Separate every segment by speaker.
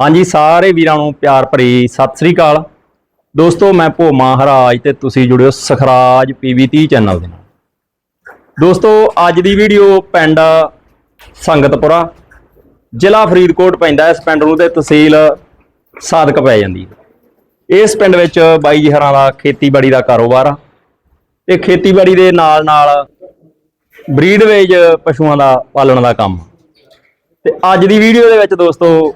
Speaker 1: ਹਾਂਜੀ, ਸਾਰੇ ਵੀਰਾਂ ਨੂੰ ਪਿਆਰ ਭਰੀ ਸਤਿ ਸ੍ਰੀ ਅਕਾਲ। ਦੋਸਤੋ, ਮੈਂ ਭੋ ਮਹਾਰਾਜ ਤੇ ਤੁਸੀਂ ਜੁੜਿਓ ਸਖਰਾਜ ਪੀਵੀ30 ਚੈਨਲ ਦੇ ਨਾਲ। ਦੋਸਤੋ, ਅੱਜ ਦੀ ਵੀਡੀਓ ਪਿੰਡ ਸੰਗਤਪੁਰਾ, ਜ਼ਿਲ੍ਹਾ ਫਰੀਦਕੋਟ ਪੈਂਦਾ ਇਸ ਪਿੰਡ ਨੂੰ ਤੇ ਤਹਿਸੀਲ ਸਾਦਕ ਪੈ ਜਾਂਦੀ ਇਸ ਪਿੰਡ ਵਿੱਚ ਬਾਈ ਜੀ ਹਰਾਂ ਦਾ ਖੇਤੀਬਾੜੀ ਦਾ ਕਾਰੋਬਾਰ ਆ। ਤੇ ਖੇਤੀਬਾੜੀ ਦੇ ਨਾਲ ਨਾਲ ਬਰੀਡਵੇਜ਼ ਪਸ਼ੂਆਂ ਦਾ ਪਾਲਣ ਦਾ ਕੰਮ। ਤੇ ਅੱਜ ਦੀ ਵੀਡੀਓ ਦੇ ਵਿੱਚ ਦੋਸਤੋ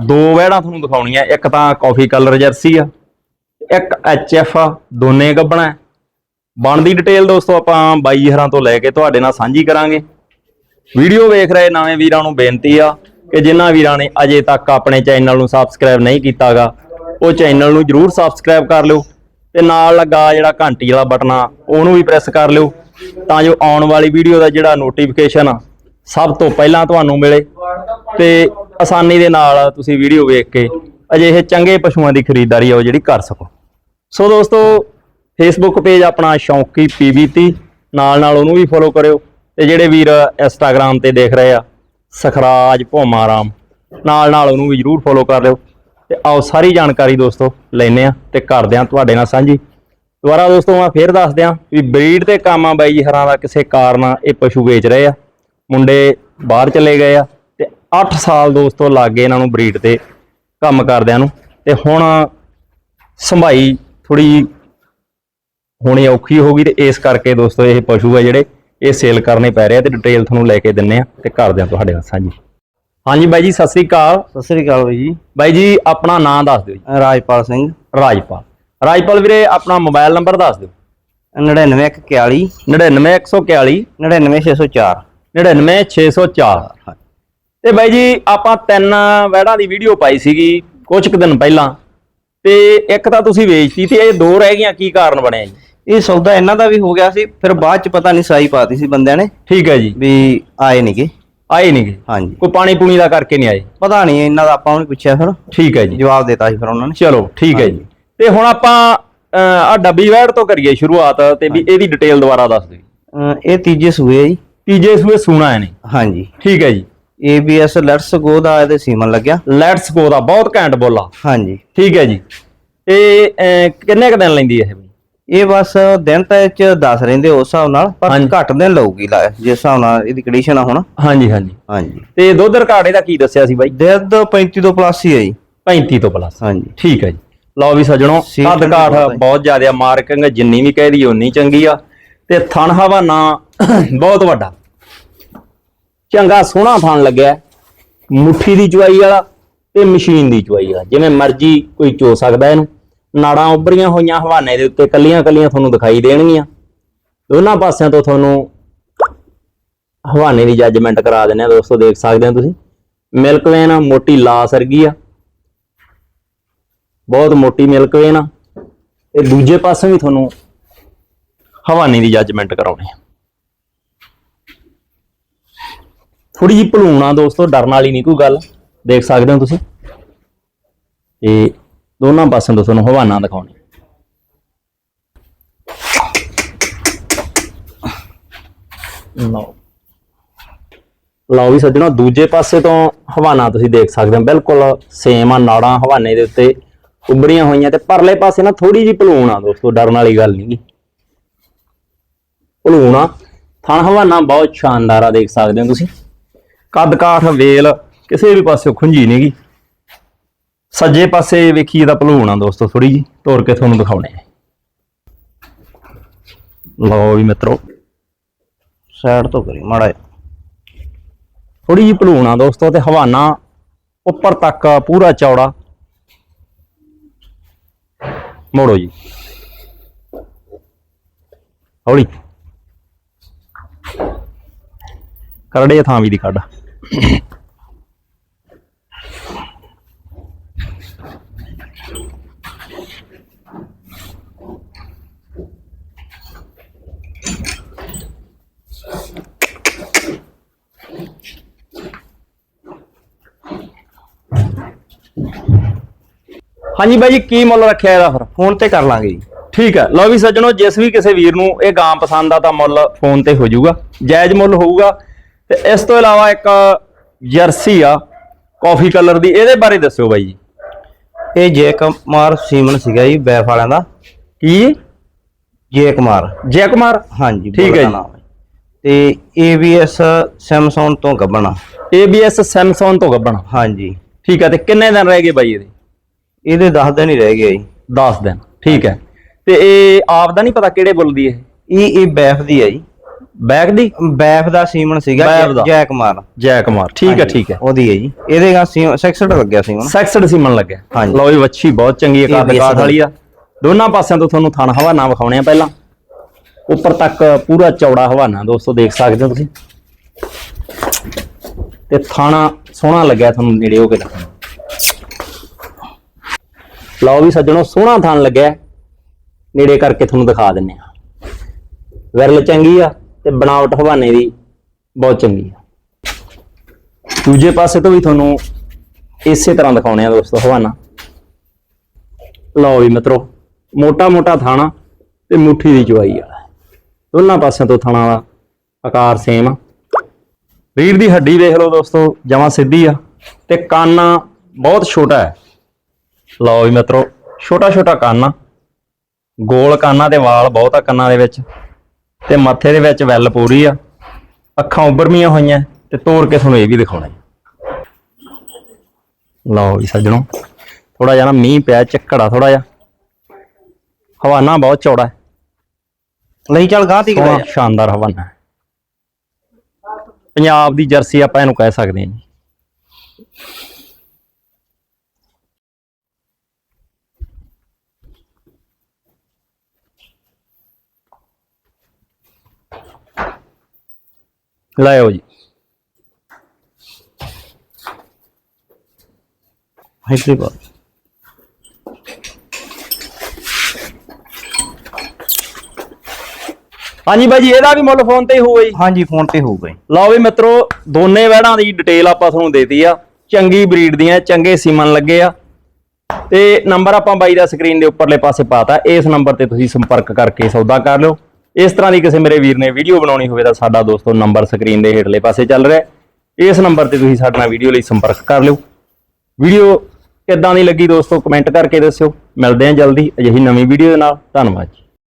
Speaker 1: ਦੋ ਵਹਿੜਾਂ ਤੁਹਾਨੂੰ ਦਿਖਾਉਣੀਆਂ, ਇੱਕ ਤਾਂ ਕਾਫੀ ਕਲਰ ਜਰਸੀ ਆ, ਇੱਕ ਐਫ ਆ, ਦੋਨੇ ਗੱਬਣਾ ਹੈ। ਬਣਦੀ ਡਿਟੇਲ ਦੋਸਤੋ, ਆਪਾਂ ਬਾਈ ਹਰਾਂ ਤੋਂ ਲੈ ਕੇ ਤੁਹਾਡੇ ਨਾਲ ਸਾਂਝੀ ਕਰਾਂਗੇ ਵੀਡੀਓ ਵੇਖ ਰਹੇ ਨਵੇਂ ਵੀਰਾਂ ਨੂੰ ਬੇਨਤੀ ਆ ਕਿ ਜਿਨ੍ਹਾਂ ਵੀਰਾਂ ਨੇ ਅਜੇ ਤੱਕ ਆਪਣੇ ਚੈਨਲ ਨੂੰ ਸਬਸਕ੍ਰਾਈਬ ਨਹੀਂ ਕੀਤਾਗਾ, ਉਹ ਚੈਨਲ ਨੂੰ ਜਰੂਰ ਸਬਸਕ੍ਰਾਈਬ ਕਰ ਲਿਓ ਤੇ ਨਾਲ ਲੱਗਾ ਜਿਹੜਾ ਘੰਟੀ ਵਾਲਾ ਬਟਨ ਆ, ਉਹਨੂੰ ਵੀ ਪ੍ਰੈਸ ਕਰ ਲਿਓ ਤਾਂ ਜੋ ਆਉਣ ਵਾਲੀ ਵੀਡੀਓ ਦਾ ਜਿਹੜਾ ਨੋਟੀਫਿਕੇਸ਼ਨ ਆ, ਸਭ ਤੋਂ ਪਹਿਲਾਂ ਤੁਹਾਨੂੰ ਮਿਲੇ ਤੇ ਆਸਾਨੀ ਦੇ ਨਾਲ ਤੁਸੀਂ ਵੀਡੀਓ ਵੇਖ ਕੇ ਅਜਿਹੇ ਚੰਗੇ ਪਸ਼ੂਆਂ ਦੀ ਖਰੀਦਦਾਰੀ ਆ ਉਹ ਜਿਹੜੀ ਕਰ ਸਕੋ। ਸੋ ਦੋਸਤੋ ਫੇਸਬੁੱਕ ਪੇਜ ਆਪਣਾ ਸ਼ੌਂਕੀ ਪੀਬੀਤੀ ਨਾਲ ਨਾਲ ਉਹਨੂੰ ਵੀ ਫੋਲੋ ਕਰਿਓ ਤੇ ਜਿਹੜੇ ਵੀਰ ਇੰਸਟਾਗ੍ਰam ਤੇ ਦੇਖ ਰਹੇ ਆ, ਸਖਰਾਜ ਭੋਮਾਰਾਮ ਨਾਲ ਨਾਲ ਉਹਨੂੰ ਵੀ ਜਰੂਰ ਫੋਲੋ ਕਰ ਲਿਓ। ਤੇ ਆਓ ਸਾਰੀ ਜਾਣਕਾਰੀ ਦੋਸਤੋ ਲੈਨੇ ਆ ਤੇ ਕਰਦੇ ਆ ਤੁਹਾਡੇ ਨਾਲ ਸਾਂਝੀ। ਦੁਬਾਰਾ ਦੋਸਤੋ ਮੈਂ ਫੇਰ ਦੱਸ ਦਿਆਂ ਵੀ ਬਰੀਡ ਤੇ ਕੰਮ ਬਾਈ ਜੀ ਹਰਾਂ ਦਾ ਕਿਸੇ ਕਾਰਨ ਇਹ ਪਸ਼ੂ ਵੇਚ ਰਹੇ ਆ। ਮੁੰਡੇ ਬਾਹਰ ਚਲੇ ਗਏ ਆ। 8 ਸਾਲ ਦੋਸਤੋ ਲੱਗ ਗਏ ਇਹਨਾਂ ਨੂੰ ਬਰੀਡ ਤੇ ਕੰਮ ਕਰਦਿਆਂ ਨੂੰ। ਤੇ ਹੁਣ ਸੰਭਾਈ ਥੋੜੀ ਹੋਣੀ ਔਖੀ ਹੋ ਗਈ ਤੇ ਇਸ ਕਰਕੇ ਦੋਸਤੋ ਇਹ ਪਸ਼ੂ ਆ ਜਿਹੜੇ ਇਹ ਸੇਲ ਕਰਨੇ ਪੈ ਰਹੇ ਤੇ ਡਿਟੇਲ ਤੁਹਾਨੂੰ ਲੈ ਕੇ ਦਿੰਨੇ ਆ ਤੇ ਕਰਦੇ ਆ ਤੁਹਾਡੇ ਨਾਲ ਸਾਂਝੀ ਹਾਂਜੀ ਬਾਈ ਜੀ ਸਤਿ ਸ੍ਰੀ ਅਕਾਲ।
Speaker 2: ਸਤਿ ਸ੍ਰੀ ਅਕਾਲ ਬਾਈ ਜੀ।
Speaker 1: ਬਾਈ ਜੀ ਆਪਣਾ ਨਾਮ ਦੱਸ ਦਿਓ ਜੀ।
Speaker 2: ਰਾਜਪਾਲ ਸਿੰਘ।
Speaker 1: ਰਾਜਪਾਲ। ਰਾਜਪਾਲ ਵੀਰੇ ਆਪਣਾ ਮੋਬਾਈਲ ਨੰਬਰ ਦੱਸ ਦਿਓ।
Speaker 2: 99141
Speaker 1: 99141
Speaker 2: 99604
Speaker 1: 99604 ਤੇ ਬਾਈ ਜੀ ਆਪਾਂ ਤਿੰਨ ਵੈੜਾਂ ਦੀ ਵੀਡੀਓ ਪਾਈ ਸੀਗੀ ਕੁਝ ਕੁ ਦਿਨ ਪਹਿਲਾਂ। ਤੇ ਇੱਕ ਤਾਂ ਤੁਸੀਂ ਵੇਚਤੀ ਤੇ ਇਹ ਦੋ ਰਹਿ ਗਈਆਂ ਕੀ ਕਾਰਨ ਬਣਿਆ ਜੀ?
Speaker 2: ਇਹ ਸੌਦਾ ਇਹਨਾਂ ਦਾ ਵੀ ਹੋ ਗਿਆ ਸੀ ਫਿਰ ਬਾਅਦ ਚ ਪਤਾ ਨਹੀਂ ਸਾਈ ਪਾਤੀ ਸੀ ਬੰਦਿਆਂ ਨੇ
Speaker 1: ਠੀਕ ਹੈ ਜੀ।
Speaker 2: ਵੀ ਆਏ ਨਹੀਂਗੇ
Speaker 1: ਆਏ ਨਹੀਂਗੇ
Speaker 2: ਹਾਂਜੀ।
Speaker 1: ਕੋਈ ਪਾਣੀ ਪੂਣੀ ਦਾ ਕਰਕੇ ਨਹੀਂ ਆਏ?
Speaker 2: ਪਤਾ ਨਹੀਂ ਇਹਨਾਂ ਦਾ ਆਪਾਂ ਨੂੰ ਪੁੱਛਿਆ ਫਿਰ।
Speaker 1: ਠੀਕ ਹੈ ਜੀ।
Speaker 2: ਜਵਾਬ ਦਿੱਤਾ ਸੀ ਫਿਰ ਉਹਨਾਂ ਨੇ।
Speaker 1: ਚਲੋ ਠੀਕ ਹੈ ਜੀ। ਤੇ ਹੁਣ ਆਪਾਂ ਆ ਡੱਬੀ ਵੈੜ ਤੋਂ ਕਰੀਏ ਸ਼ੁਰੂਆਤ ਤੇ ਵੀ ਇਹਦੀ ਡਿਟੇਲ ਦੁਬਾਰਾ ਦੱਸ ਦਿਓ।
Speaker 2: ਇਹ ਤੀਜੇ ਸੂਏ ਆ ਜੀ।
Speaker 1: ਤੀਜੇ ਸੂਏ ਸੁਣਾ ਨੇ
Speaker 2: ਹਾਂਜੀ।
Speaker 1: ਠੀਕ ਹੈ ਜੀ।
Speaker 2: ABS ਲੈਟਸ ਗੋ ਦਾ ਇਹਦੇ ਸੀਮਨ ਲੱਗਿਆ।
Speaker 1: ਲੈਟਸ ਗੋ ਦਾ ਬਹੁਤ ਘੈਂਟ ਬੋਲਾ।
Speaker 2: ਹਾਂਜੀ।
Speaker 1: ਠੀਕ ਹੈ ਜੀ। ਤੇ ਕਿੰਨੇ ਕ ਦਿਨ ਲੈਂਦੀ ਹੈ ਇਹ ਬਈ
Speaker 2: ਇਹ ਬਸ ਦਿਨ ਤਾਂ ਇਹ ਚ 10 ਰਹਿੰਦੇ ਉਸ ਹਿਸਾਬ ਨਾਲ ਪਰ
Speaker 1: ਹਾਂਜੀ।
Speaker 2: ਘੱਟ ਦਿਨ ਲਊਗੀ ਲਾ ਜਿਸ ਹਿਸਾਬ ਨਾਲ ਇਹਦੀ ਕੰਡੀਸ਼ਨ ਆ ਹੁਣ।
Speaker 1: ਹਾਂਜੀ ਹਾਂਜੀ।
Speaker 2: ਹਾਂਜੀ।
Speaker 1: ਤੇ ਦੁੱਧ ਰਕਾੜੇ ਦਾ ਕੀ ਦੱਸਿਆ ਸੀ ਬਾਈ?
Speaker 2: ਦੁੱਧ 35 ਤੋਂ ਪਲੱਸ ਹੀ ਹੈ ਜੀ।
Speaker 1: 35 ਤੋਂ ਪਲੱਸ
Speaker 2: ਹਾਂਜੀ।
Speaker 1: ਠੀਕ ਹੈ ਜੀ। ਲਓ ਵੀ ਸਜਣੋ ਕੱਦ ਕਾਠ
Speaker 2: ਬਹੁਤ ਹੈ।
Speaker 1: ਬਹੁਤ ਜ਼ਿਆਦਾ ਮਾਰਕਿੰਗ ਜਿੰਨੀ ਵੀ ਕਹਿ ਦੀ ਓਨੀ ਚੰਗੀ ਆ। ਤੇ ਥਣ ਹਵਾ ਨਾ ਬਹੁਤ ਵੱਡਾ। ਚੰਗਾ ਸੋਹਣਾ ਥਣ ਲੱਗਿਆ ਮੁੱਠੀ ਦੀ ਚਵਾਈ ਵਾਲਾ ਤੇ ਮਸ਼ੀਨ ਦੀ ਚਵਾਈ ਵਾਲਾ, ਜਿਵੇਂ ਮਰਜ਼ੀ ਕੋਈ ਚੋ ਸਕਦਾ ਇਹਨੂੰ। ਨਾੜਾਂ ਉੱਭਰੀਆਂ ਹੋਈਆਂ, ਹਵਾਨੇ ਦੇ ਉੱਤੇ ਕੱਲੀਆਂ ਕੱਲੀਆਂ ਤੁਹਾਨੂੰ ਦਿਖਾਈ ਦੇਣਗੀਆਂ। ਦੋਨਾਂ ਪਾਸਿਆਂ ਤੋਂ ਤੁਹਾਨੂੰ ਹਵਾਨੇ ਦੀ ਜੱਜਮੈਂਟ ਕਰਾ ਦਿੰਦੇ ਆ ਦੋਸਤੋ, ਦੇਖ ਸਕਦੇ ਹੋ ਤੁਸੀਂ। ਮਿਲਕ ਵੇਨ ਮੋਟੀ ਲਾ ਸਰਗੀ ਆ। ਬਹੁਤ ਮੋਟੀ ਮਿਲਕ ਵੇਨ ਆ। ਤੇ ਦੂਜੇ ਪਾਸੇ ਵੀ ਤੁਹਾਨੂੰ ਹਵਾਨੇ ਦੀ ਜੱਜਮੈਂਟ ਕਰਾਉਣੀ ਆ। ਥੋੜੀ ਜਿਹੀ ਭਲੂਣਾ ਦੋਸਤੋ, ਡਰਨ ਵਾਲੀ ਨਹੀਂ ਕੋਈ ਗੱਲ। ਦੇਖ ਸਕਦੇ ਹੋ ਤੁਸੀਂ। ਤੇ ਦੋਨਾਂ ਪਾਸਿਆਂ ਤੋਂ ਤੁਹਾਨੂੰ ਹਵਾਨਾ ਦਿਖਾਉਣੀ। ਲਓ। ਲਓ ਵੀ ਸੱਜਣਾ, ਦੂਜੇ ਪਾਸੇ ਤੋਂ ਹਵਾਨਾ ਤੁਸੀਂ ਦੇਖ ਸਕਦੇ ਹੋ। ਬਿਲਕੁਲ ਸੇਮ ਆ, ਨਾੜਾਂ ਹਵਾਨੇ ਦੇ ਉੱਤੇ ਉੱਭਰੀਆਂ ਹੋਈਆਂ ਤੇ ਪਰਲੇ ਪਾਸੇ ਨਾ ਥੋੜੀ ਜਿਹੀ ਭਲੂਣ ਆ ਦੋਸਤੋ, ਡਰਨ ਵਾਲੀ ਗੱਲ ਨਹੀਂ। ਭਲੂਣ ਆ। ਥਣ ਹਵਾਨਾ ਬਹੁਤ ਸ਼ਾਨਦਾਰ ਆ, ਦੇਖ ਸਕਦੇ ਹੋ ਤੁਸੀਂ। ਕੱਦ ਕਾਠ, ਵੇਲ, ਕਿਸੇ ਵੀ ਪਾਸੇ ਖੁੰਝੀ ਨਹੀਂਗੀ ਸੱਜੇ ਪਾਸੇ ਵੇਖੀਏ ਤਾਂ ਭਲੂਣਾ ਦੋਸਤੋ ਥੋੜੀ ਜੀ ਤੋੜ ਕੇ ਤੁਹਾਨੂੰ ਦਿਖਾਉਣੇ ਆ। ਲਓ ਵੀ ਮਿੱਤਰੋ,
Speaker 2: ਸਾਈਡ ਤੋਂ ਕਰੀ ਮਾੜਾ ਜਿਹਾ।
Speaker 1: ਥੋੜੀ ਜਿਹੀ ਭਲੂਣਾ ਦੋਸਤੋ ਤੇ ਹਵਾਨਾ ਉੱਪਰ ਤੱਕ ਪੂਰਾ ਚੌੜਾ। ਮੋੜੋ ਜੀ। ਹੌਲੀ। ਕਰੜੇ ਥਾਂ ਵੀ ਦੀ ਕੱਢ ਹਾਂਜੀ ਬਾਈ ਜੀ, ਕੀ ਮੁੱਲ ਰੱਖਿਆ ਇਹਦਾ ਫਿਰ?
Speaker 2: ਫੋਨ ਤੇ ਕਰ ਲਾਂਗੇ ਜੀ।
Speaker 1: ਠੀਕ ਹੈ। ਲਓ ਵੀ ਸੱਜਣੋ, ਜਿਸ ਵੀ ਕਿਸੇ ਵੀਰ ਨੂੰ ਇਹ ਗਾਂ ਪਸੰਦ ਆ ਤਾਂ ਮੁੱਲ ਫੋਨ ਤੇ ਹੋ ਜਾਊਗਾ। ਜਾਇਜ਼ ਮੁੱਲ ਹੋਊਗਾ। ਤੇ ਇਸ ਤੋਂ ਇਲਾਵਾ ਇੱਕ ਜਰਸੀ ਆ ਕਾਫੀ ਕਲਰ ਦੀ ਇਹਦੇ ਬਾਰੇ ਦੱਸਿਓ ਬਾਈ ਜੀ।
Speaker 2: ਇਹ ਜੈ ਕੁਮਾਰ ਸੀਮਨ ਸੀਗਾ ਜੀ ਬੈਫ ਵਾਲਿਆਂ ਦਾ।
Speaker 1: ਕੀ?
Speaker 2: ਜੈ ਕੁਮਾਰ।
Speaker 1: ਜੈ ਕੁਮਾਰ?
Speaker 2: ਹਾਂਜੀ
Speaker 1: ਠੀਕ ਹੈ ਜੀ।
Speaker 2: ਤੇ ABS ਸੈਮਸੰਗ ਤੋਂ ਗੱਬਣਾ
Speaker 1: ABS ਸੈਮਸੰਗ ਤੋਂ ਗੱਬਣਾ
Speaker 2: ਹਾਂਜੀ।
Speaker 1: ਠੀਕ ਹੈ ਤੇ ਕਿੰਨੇ ਦਿਨ ਰਹਿ ਗਏ ਬਾਈ ਇਹਦੇ?
Speaker 2: ਇਹਦੇ 10 ਦਿਨ ਹੀ ਰਹਿ ਗਏ ਜੀ।
Speaker 1: 10 ਦਿਨ। ਠੀਕ ਹੈ। ਤੇ ਇਹ ਆਪ ਦਾ ਨਹੀਂ ਪਤਾ ਕਿਹੜੇ ਬੁੱਲ ਦੀ ਇਹ?
Speaker 2: ਇਹ ਇਹ ਬੈਫ ਦੀ ਹੈ ਜੀ।
Speaker 1: ਬੈਕ ਦੀ?
Speaker 2: ਬੈਫ ਦਾ ਸੀਮਨ ਸੀਗਾ
Speaker 1: ਬੈਫ ਦਾ।
Speaker 2: ਜੈ- ਕੁਮਾਰ
Speaker 1: ਜੈ ਕੁਮਾਰ ਠੀਕ ਹੈ
Speaker 2: ਹਾਂਜੀ,
Speaker 1: ਠੀਕ ਹੈ।
Speaker 2: ਉਹਦੀ ਹੈ ਜੀ। ਇਹਦੇ ਗਾ ਸੀਮ 66 ਲੱਗਿਆ ਸੀਮਨ।
Speaker 1: ਸੈਕਸਡ ਸੀਮਨ ਲੱਗਿਆ।
Speaker 2: ਹਾਂਜੀ।
Speaker 1: ਲਓ ਜੀ ਵੱਛੀ ਬਹੁਤ ਚੰਗੀ ਹੈ
Speaker 2: ਇਹ
Speaker 1: ਕਾਦ ਕਾਦ ਵਾਲੀ ਆ। ਦੋਨਾਂ ਪਾਸਿਆਂ ਤੋਂ ਤੁਹਾਨੂੰ ਥਣ ਹਵਾਨਾ ਵਿਖਾਉਣੇ ਆ ਪਹਿਲਾਂ। ਉੱਪਰ ਤੱਕ ਪੂਰਾ ਚੌੜਾ ਹਵਾਨਾ ਦੋਸਤੋ ਦੇਖ ਸਕਦੇ ਹੋ ਤੁਸੀਂ। ਤੇ ਥਾਣਾ ਸੋਹਣਾ ਲੱਗਿਆ ਤੁਹਾਨੂੰ ਨੇੜੇ ਹੋ ਕੇ ਦਿਖਾਉਣਾ। ਲਓ ਵੀ ਸੱਜਣੋ ਸੋਹਣਾ ਥਣ ਲੱਗਿਆ। ਨੇੜੇ ਕਰਕੇ ਤੁਹਾਨੂੰ ਦਿਖਾ ਦਿੰਨੇ ਆ ਵਿਰਲ ਚੰਗੀ ਆ। ਤੇ ਬਣਾਵਟ ਹਵਾਨੇ ਦੀ ਬਹੁਤ ਚੰਗੀ ਆ। ਦੂਜੇ ਪਾਸੇ ਤੋਂ ਵੀ ਤੁਹਾਨੂੰ ਇਸੇ ਤਰ੍ਹਾਂ ਦਿਖਾਉਣੇ ਆ ਦੋਸਤੋ ਹਵਾਨਾ। ਲਓ ਵੀ ਮਿੱਤਰੋ ਮੋਟਾ ਮੋਟਾ ਥਾਣਾ ਤੇ ਮੁੱਠੀ ਦੀ ਚਵਾਈ ਵਾਲਾ। ਦੋਨਾਂ ਪਾਸਿਆਂ ਤੋਂ ਥਾਣਾ ਦਾ ਆਕਾਰ ਸੇਮ ਆ। ਰੀੜ ਦੀ ਹੱਡੀ ਦੇਖ ਲਓ ਦੋਸਤੋ, ਜਮਾਂ ਸਿੱਧੀ ਆ ਤੇ ਕੰਨ ਬਹੁਤ ਛੋਟਾ ਹੈ। ਲਓ ਵੀ ਮਿੱਤਰੋ ਛੋਟਾ ਛੋਟਾ ਕੰਨ। ਗੋਲ ਕੰਨਾਂ ਤੇ ਵਾਲ ਬਹੁਤ ਆ ਕੰਨਾਂ ਦੇ ਵਿੱਚ। ਤੇ ਮੱਥੇ ਦੇ ਵਿੱਚ ਵੈਲ ਪੂਰੀ ਆ। ਅੱਖਾਂ ਉੱਭਰਮੀਆਂ ਹੋਈਆਂ ਤੇ ਤੋੜ ਕੇ ਤੁਹਾਨੂੰ ਇਹ ਵੀ ਦਿਖਾਉਣਾ। ਲਓ ਵੀ ਸੱਜਣੋ ਥੋੜਾ ਜਿਹਾ ਨਾ ਮੀਂਹ ਪਿਆ ਝੱਕੜਾ ਥੋੜਾ ਜਿਹਾ। ਹਵਾਨਾ ਬਹੁਤ ਚੌੜਾ ਹੈ।
Speaker 2: ਲਈ ਚੱਲ ਗਾਂ ਤੀ
Speaker 1: ਸ਼ਾਨਦਾਰ ਹਵਾਨਾ ਹੈ। ਪੰਜਾਬ ਦੀ ਜਰਸੀ ਆਪਾਂ ਇਹਨੂੰ ਕਹਿ ਸਕਦੇ ਹਾਂ ਜੀ। ਲਾਇਓ ਜੀ।
Speaker 2: ਇੱਥੇ ਪਾ।
Speaker 1: ਹਾਂਜੀ ਬਾਈ ਜੀ ਇਹਦਾ ਵੀ ਮੁੱਲ ਫੋਨ ਤੇ ਹੀ ਹੋਊਗਾ ਜੀ।
Speaker 2: ਹਾਂਜੀ ਫੋਨ ਤੇ ਹੋਊਗਾ ਜੀ।
Speaker 1: ਲਓ ਵੀ ਮਿੱਤਰੋ ਦੋਨੇ ਵਹਿੜਾਂ ਦੀ ਡਿਟੇਲ ਆਪਾਂ ਤੁਹਾਨੂੰ ਦੇਤੀ ਆ। ਚੰਗੀ ਬਰੀਡ ਦੀਆਂ ਚੰਗੇ ਸੀਮਨ ਲੱਗੇ ਆ। ਤੇ ਨੰਬਰ ਆਪਾਂ ਬਾਈ ਦਾ ਸਕਰੀਨ ਦੇ ਉੱਪਰਲੇ ਪਾਸੇ ਪਾਤਾ। ਇਸ ਨੰਬਰ ਤੇ ਤੁਸੀਂ ਸੰਪਰਕ ਕਰਕੇ ਸੌਦਾ ਕਰ ਲਿਓ। ਇਸ ਤਰ੍ਹਾਂ ਦੀ ਕਿਸੇ ਮੇਰੇ ਵੀਰ ਨੇ ਵੀਡੀਓ ਬਣਾਉਣੀ ਹੋਵੇ ਤਾਂ ਸਾਡਾ ਦੋਸਤੋ ਨੰਬਰ ਸਕਰੀਨ ਦੇ ਹੇਠਲੇ ਪਾਸੇ ਚੱਲ ਰਿਹਾ ਇਸ ਨੰਬਰ ਤੇ ਤੁਸੀਂ ਸਾਡੇ ਨਾਲ ਵੀਡੀਓ ਲਈ ਸੰਪਰਕ ਕਰ ਲਿਓ। ਵੀਡੀਓ ਕਿੱਦਾਂ ਦੀ ਲੱਗੀ ਦੋਸਤੋ? ਕਮੈਂਟ ਕਰਕੇ ਦੱਸਿਓ। ਮਿਲਦੇ ਹਾਂ ਜਲਦੀ। ਅਜਿਹੀ ਨਵੀਂ ਵੀਡੀਓ ਦੇ ਨਾਲ। ਧੰਨਵਾਦ ਜੀ।